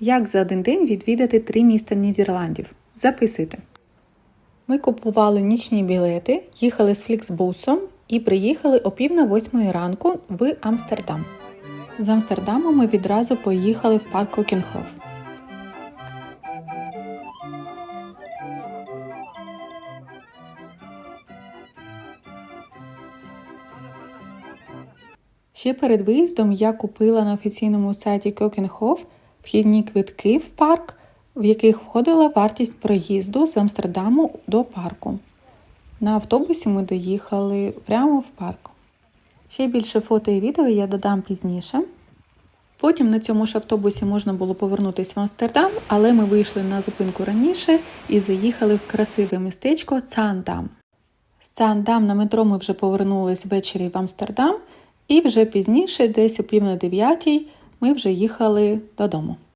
Як за один день відвідати три міста Нідерландів? Записуйте. Ми купували нічні білети, їхали з фліксбусом і приїхали о пів на восьмої ранку в Амстердам. З Амстердаму ми відразу поїхали в парк Кокенхоф. Ще перед виїздом я купила на офіційному сайті Кокенхоф вхідні квитки в парк, в яких входила вартість проїзду з Амстердаму до парку. На автобусі ми доїхали прямо в парк. Ще більше фото і відео я додам пізніше. Потім на цьому ж автобусі можна було повернутися в Амстердам, але ми вийшли на зупинку раніше і заїхали в красиве містечко Цаандам. З Цаандам на метро ми вже повернулись ввечері в Амстердам, і вже пізніше, десь о пів на дев'ятій, ми вже їхали додому.